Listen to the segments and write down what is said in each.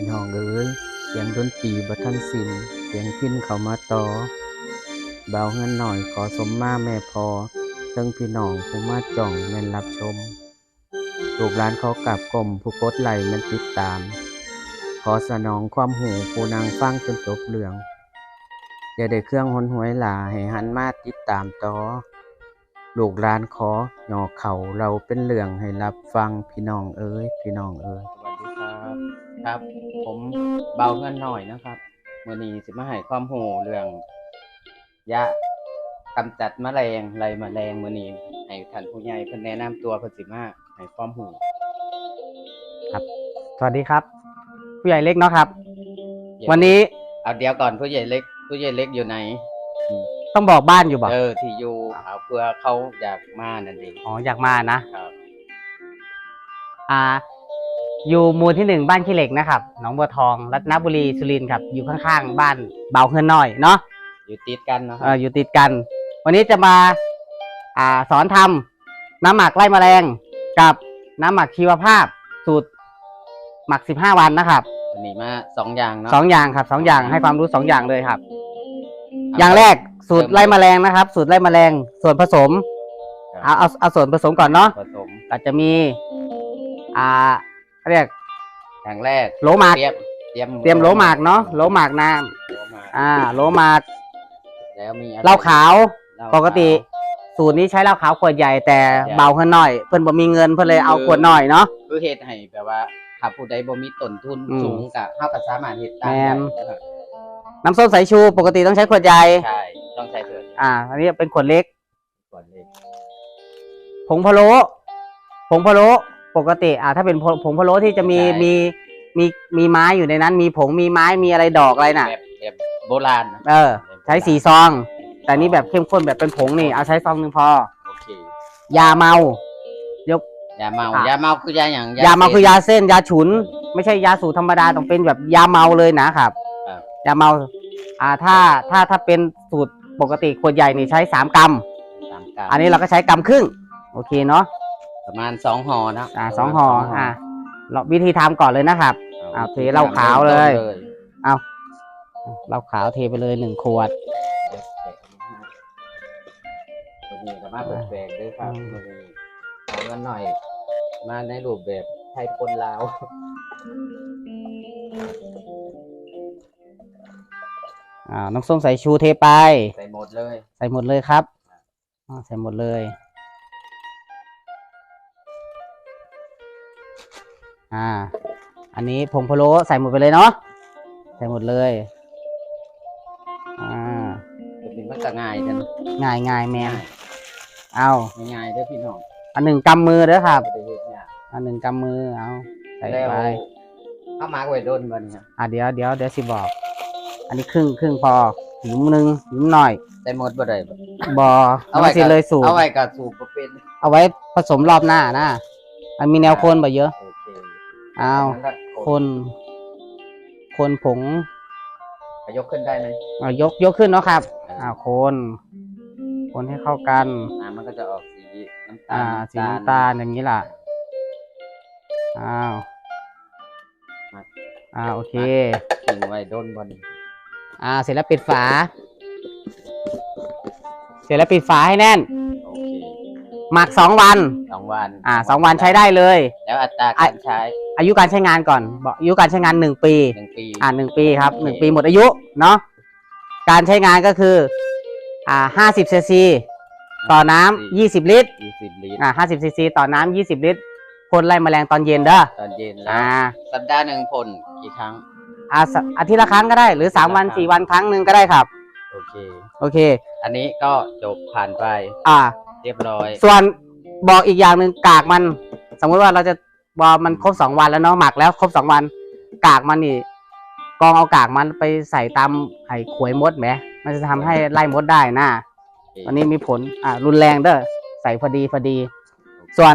พี่น้องเอ้ยเสียงดนตรีบ่ทันสินเสียงพินเขามาต่อเบาเงินหน่อยขอสมมาแม่พอเทิงพี่น้องผู้มาจ่องแม่นรับชมลูกหลานเขากลับกลมผู้กดไหลมันติดตาม ขอสนองความหูผู้นางฟังจนจบเรื่องอย่าได้เครื่องหนหวยหลาให้หันมาติดตามต่อลูกหลานขอหยอเขาเราเป็นเรื่องให้รับฟังพี่น้องเอ้ยพี่น้องเอ้ย ครับ ผมเบาเงินหน่อยนะครับมื่อนี้สิมาให้ความหูเรื่องยากำจัดแมลงไรแมลงมื่อนี้ให้ท่านผู้ใหญ่เพิ่นแนะนำตัวเพิ่นสิมาให้ความหูสวัสดีครับ ผู้ใหญ่เล็กเนาะครับ วันนี้เอาเดี๋ยวก่อนผู้ใหญ่เล็ก ผู้ใหญ่เล็กอยู่ไหน ต้องบอกบ้านอยู่บอกเออที่อยู่เอาเพื่อเขาอยากมานั่นเองอ๋ออยากมานะครับ อ่า อยู่หมู่ที่หนึ่งบ้านขี้เหล็กนะครับหนองบัวทองรัตนบุรีสุรินทร์ครับอยู่ข้างๆ บ้านเบาเฮือนน้อยเนาะอยู่ติดกันเนาะคเอรับออยู่ติดกัน วันนี้จะมาอ่าสอนทำน้ำหมักไล่แมลงกับน้ำหมักชีวภาพ สูตรหมักสิบห้าวันนะครับวันนี้มาสองอย่างเนาะสองอย่างครับสองอย่างให้ความรู้สองอย่างเลยครับ อย่างแรกสูตรไล่แมลงนะครับ สูตรไล่แมลงส่วนผสมครับเอาเอาเอาส่วนผสมก่อนเนาะ ผสมก็จะมี อ่า เขาเรียก อย่างแรกโหลหมาก เตรียมเตรียมเตรียมโหลหมากเนาะโหลหมากน้โหลหมากำอ่าโหลหมากแล้วมีอะไรเหล้าขาว เหล้าปกติขาวสูตรนี้ใช้เหล้าขาวขวดใหญ่แต่ใหญ่เบาขึ้นหน่อย เพิ่นบ่มีเงินเพิ่นเลยเอาคือขวดน้อยเนาะ คือเฮ็ดให้แบบว่าถ้าผู้ใดบ่มีต้นทุนอืมสูงก็เฮาก็สามารถเฮ็ดตามแม่น ได้นะครับน้ำส้มสายชูปกติต้องใช้ขวดใหญ่ ใช่ต้องใช้เถิดอ่า อันนี้เป็นขวดเล็ก ก่อนเลยผงพะโล้ผงพะโล้ ปกติอ่าถ้าเป็นผงผงพะโล้ที่จะมีมีมีมีไม้อยู่ในนั้น มีผงมีไม้มีอะไรดอกอะไรน่ะ แบบแบบโบราณนะเออ ใช้สีซอง แต่นี่แบบเข้มข้นแบบเป็นผงนี่เอาใช้ซองหนึ่งพอ โอเคยาเมายกยาเมาอะ ยาเมาคือยาหยังยาเมาคือยาส้นเส้นยาฉุน ไม่ใช่ยาสูตรธรรมดาต้องเป็นแบบยาเมาเลยนะครับครับยาเมา อ่าถ้าถ้าถ้าเป็นสูตรปกติขวดใหญ่นี่ใช้สามกรัม ตามกาอันนี้เราก็ใช้กรัมครึ่ง โอเคเนาะ ประมาณสองห่อนะอ่าสองห่ออ่าเราวิธีทำก่อนเลยนะครับอ่าเทเหล้าขาวเลย เอาเราขาวเทไปเลยหนึ่งขวดตัวนี้ก็มาแปลกๆด้วยครับอืมตัวนี้เอาเงินหน่อย มาในรูปแบบไทยคนลาวอ่าน้ำส้มสายชูเทไป ใส่หมดเลย ใส่หมดเลยครับอ่าใส่หมดเลย อ่า อันนี้ผงพะโล้ใส่หมดไปเลยเนาะ ใส่หมดเลย อ่าตัวนี้มันก็ง่ายจังง่ายง่ายแมนเอาง่ายๆเด้อพี่น้องอันหนึ่งกำมือเด้อครับ บ่ได้เฮ็ดยากอันหนึ่งกำมือ เอาใส่แล้วไป เอามาไว้โดนบ่เนี่ยอ่าเดี๋ยวเดี๋ยวเดี๋ยวสิบอก อันนี้ครึ่งครึ่งพอหยุมหนึ่งหยุมหน่อย ใส่หมดบ่ได้บ่บอเอาไว้สิเลยสูตรเอาไว้ก็สูบบ่เป็นเอาไว้ผสมรอบหน้านะ มันมีแนวโคนไปเยอะโอเคเอางั้นก็คนคนผงก็ยกขึ้นได้ไหมเอายกยกขึ้นเนาะครับอ่าคนคนให้เข้ากัน อ่ามันก็จะออกสีน้ำตาอ่าลสีน้ำตาลอย่างนี้ล่ะอ้าวอ่าโอเค ทิ้งไว้โดนบนอ่าเสร็จแล้วปิดฝา เสร็จแล้วปิดฝาให้แน่นโอเค หมักสองวัน สองวันอ่าสองวันใช้ได้เลย แล้วอัตราการใช้อายุการใช้งานก่อนบอกอายุการใช้งานหนึ่งปี หนึ่งปี อ่าหนึ่งปีครับโอเคหนึ่งปีหมดอายุเนาะการใช้งานก็คืออ่าห้าสิบซีซีต่อน้ำยี่สิบลิตรยี่สิบลิตรอ่าห้าสิบซีซีต่อน้ำยี่สิบลิตรพ่นไล่แมลงตอนเย็นเด้อตอนเย็นแล้วอ่าสัปดาห์หนึ่งผลกี่ครั้งอาสอาทิตย์ละครั้งก็ได้ หรือสามวันครั้งสี่วันครั้งหนึ่งก็ได้ครับ โอเค โอเค อันนี้ก็จบผ่านไป อ่า เรียบร้อย ส่วนบอกอีกอย่างหนึ่งกากมัน สมมติว่าเราจะบอกมันครบสองวันแล้วเนาะหมักแล้วครบสองวัน กากมันนี่กองเอากากมันไปใส่ตามไข่ขวยมดไหมมันจะทำให้ไล่มดได้นะอันนี้มีผลอ่ารุนแรงเด้อใส่พอดีพอดี ส่วน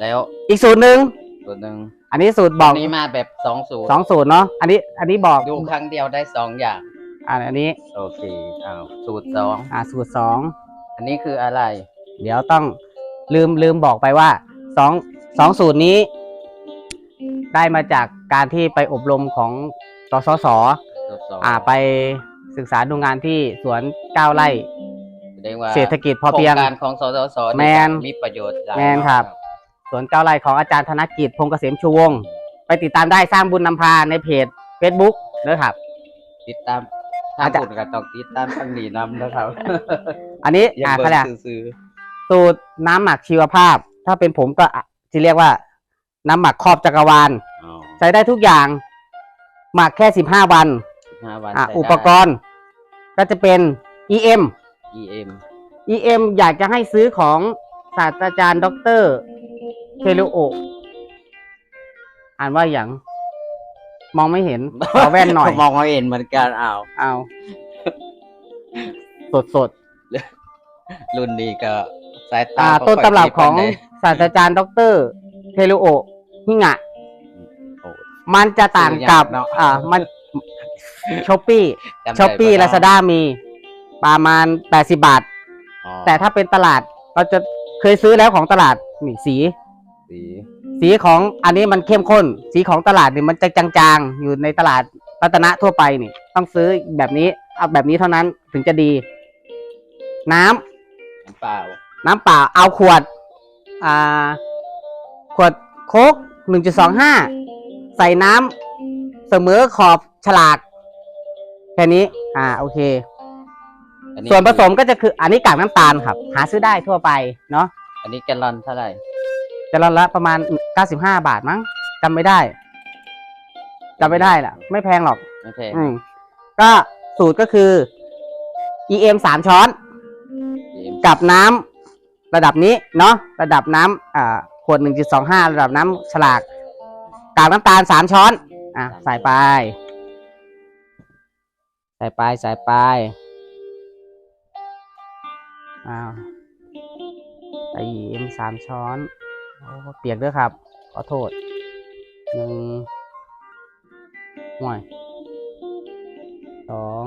แล้วอีกสูตรหนึ่งตัวหนึ่งอันนี้สูตรบอกอันนี้มาแบบสองสูตรสองสูตรเนาะอันนี้อันนี้บอกดูครั้งเดียวได้สองอย่าง อ่าอันนี้โอเคอ้าวสูตรสองอ่าสูตรสองอันนี้คืออะไร เดี๋ยวต้องลืมลืมบอกไปว่าสองสองสูตรนี้ ได้มาจากการที่ไปอบรมของกสศทดสอบอ่าไปศึกษาดูงานที่สวนเก้าไร่แสดงว่าเศรษฐกิจพอเพียงโครงการของสสสแมนมีประโยชน์หลายแมนครับสวนเก้าไร่ของอาจารย์ธนกิจพงษ์เกษมชูวงศ์ไปติดตามได้สร้างบุญนำพาในเพจ Facebook เด้อครับ ติดตามถ้าอาจจะพูดก็ต้องติดตามทางนี้นำนะครับ อันนี้อย่าอ่าเบิ่เขาเรียกงซื่อ สูตรน้ำหมักชีวภาพ ถ้าเป็นผมก็อะที่เรียกว่า น้ำหมักครอบจักรวาลๆอ๋อใช้ได้ทุกอย่าง หมักแค่สิบห้าวันห้าวันอะใช้ได้ อุปกรณ์ก็จะเป็น EM EM EM อยากจะให้ซื้อของศาสตราจารย์ด็อกเตอร์เคโลโออ่านว่าอย่าง มองไม่เห็น ขอแว่นหน่อย มองไม่เห็นเหมือนกันอ้าวเอา สดสดรุ่นนี้ก็ สายๆตาอ่าบ่ต้นค่ยตำรับดีของปานใดศาสตราจารย์ด็อกเตอร์เคโลโอฮิงะโอ้มันจะต่างกับซื้อยากเนอะอ่า มันช้อปปี้จำได้ช้อปปี้บ่เนะลาซาด้ามี ประมาณแปดสิบาทอ๋อแต่ถ้าเป็นตลาดเราจะเคยซื้อแล้วของตลาดนี่สี สีสีของอันนี้มันเข้มข้น สีของตลาดนี่มันจะจางๆ อยู่ในตลาดรัตนะทั่วไปนี่ ต้องซื้อแบบนี้ เอาแบบนี้เท่านั้นถึงจะดี น้ำน้ำเปล่า น้ำเปล่าเอาขวด อ่า ขวดโค้กหนึ่งจุดสองห้าใส่น้ำเสมอขอบฉลากแค่นี้ อ่า โอเค อันนี้ส่วนผสมก็จะคืออันนี้กากน้ำตาลครับ หาซื้อได้ทั่วไปเนาะอันนี้แกลลอนเท่าไหร่จะละละประมาณ95บาทมั้งจำไม่ได้จำไม่ได้ล่ะ ไม่แพงหรอกไม่แพงอืมก็สูตรก็คือ EM สามช้อน EM กับน้ำ ระดับนี้เนาะระดับน้ำอ่าขวด 1.25 ระดับน้ำฉลากกากน้ำตาลสามช้อนอะใส่ไป ใส่ไปใส่ไปอ้าวใส่ EM สามช้อนอเปียกด้วยครับ ขอโทษหนึ่งห่วยสอง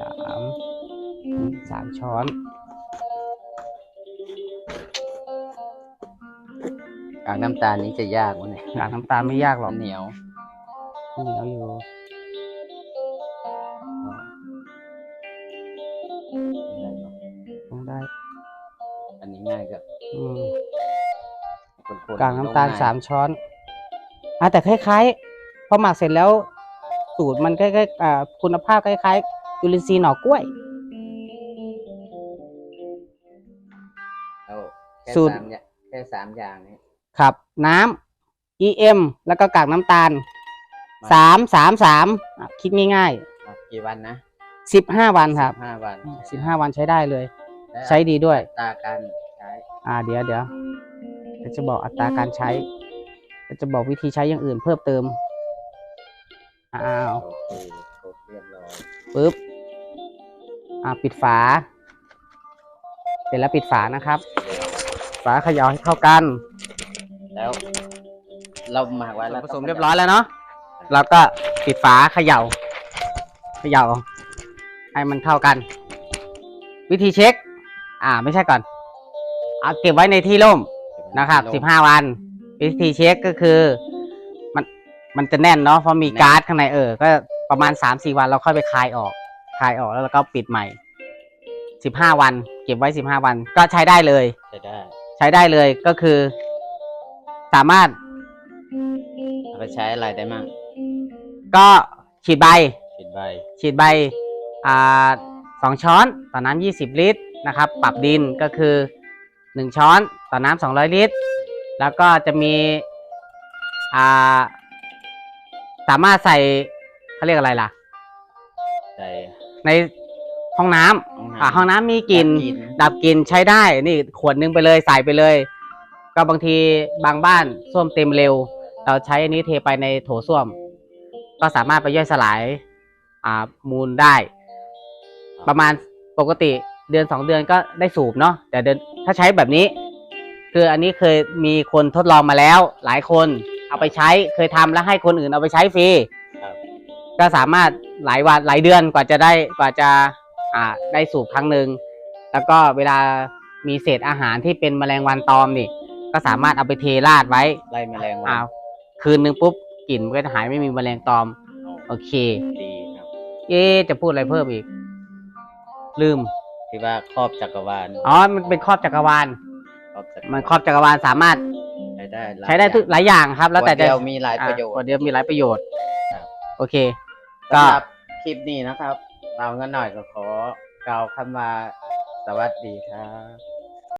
สามสามช้อนกากน้ำตาลนี้จะยากวะเนี่ยกากน้ำตาลไม่ยากหรอกเหนียวเหนียวอยู่ต้องได้ อันนี้ง่ายก็อืมคนๆกากน้ำตาลลงในสามช้อนอะแต่คล้ายๆพอหมักเสร็จแล้ว สูตรมันใกล้ๆอ่าคุณภาพคล้ายๆ จุลินทรีย์หน่อกล้วยแล้วแค่สูตร สามอย่างแค่สามอย่างนี้ ครับ น้ำ EM แล้วก็กากน้ำตาลมา สามสามสามอะคิดง่ายมากี่วันนะๆสิบห้าวันครับห้าวันสิบห้าวันใช้ได้เลย และใช้ดีด้วย อัตราการใช้ อ่าเดี๋ยวเดี๋ยวเดี๋ยวจะบอกอัตราการใช้เดี๋ยวจะบอกวิธีใช้อย่างอื่นเพิ่มเติมอ้าวโอเคครบเรียบร้อยปึ๊บ อ่าปิดฝา เสร็จแล้วปิดฝานะครับ ฝาเขย่าให้เข้ากัน แล้ว เราหมักไว้แล้วผสมเรียบร้อยแล้วเนาะเราก็ปิดฝาเขย่า เขย่า ให้มันเข้ากัน วิธีเช็ค อ่าไม่ใช่ก่อนเอาเก็บไว้ในที่ร่มนะครับสิบห้าวัน วิธีเช็คก็คือ มันมันจะแน่นเนาะเพราะมีการ์ดข้างในเออ ก็ประมาณสามสี่วันเราค่อยไปคลายออก คลายออกแล้วเราก็ปิดใหม่สิบห้าวัน เก็บไว้สิบห้าวัน ก็ใช้ได้เลย ใช้ได้ใช้ได้เลยก็คือ สามารถเอาไปใช้อะไรได้มั่งก็ฉีดใบปิดใบ ฉีดใบอ่าสองช้อนต่อน้ำยี่สิบลิตรนะครับ ปรับดินก็คือหนึ่งช้อนต่อน้ำสองร้อยลิตร แล้วก็จะมีอ่าสามารถใส่เขาเรียกอะไรล่ะใส่ ในห้องน้ำห้องน้ำ อ่าห้องน้ำมีกลิ่น ดับกลิ่นดับกลิ่นใช้ได้ นี่ขวดหนึงไปเลยใส่ไปเลย ก็บางทีบางบ้านส้วมเต็มเร็ว เราใช้อันนี้เทไปในโถส้วม ก็สามารถไปย่อยสลาย อ่ามูลได้ ประมาณปกติเดือนสองเดือนก็ได้สูบเนาะแต่เดือนถ้าใช้แบบนี้ คืออันนี้เคยมีคนทดลองมาแล้ว หลายคนเอาไปใช้เคยทำแล้วให้คนอื่นเอาไปใช้ฟรีครับ ก็สามารถหลายวันหลายเดือนกว่าจะได้กว่าจะอ่าได้สูบครั้งหนึ่งแล้วก็เวลามีเศษอาหารที่เป็นแมลงวันตอมนี่ ก็สามารถเอาไปเทราดไว้ไล่แมลงวัอ้านวคืนนึงปุ๊บกลิ่นมันก็จะหายไม่มีแมลงตอม โอเค ดีครับเอ๊ะจะพูดอะไรเพิ่มอีก ลืมที่ว่าครอบจักรวาลอ๋อมันเป็นครอบจักรวาล ครอบจักรวาลมันครอบจักรวาลสามารถใช้ได้หลายใช้ได้ทุกหลายอย่างครับ แล้วแต่ขดจะเดียวมีหลายประโยชอ่าขวดน์เดียวมีหลายประโยชน์ ครับ โอเคก็ สำหรับคลิปนี้นะครับ เราเงินหน่อยก็ขอกล่าวคำว่าสวัสดีครับ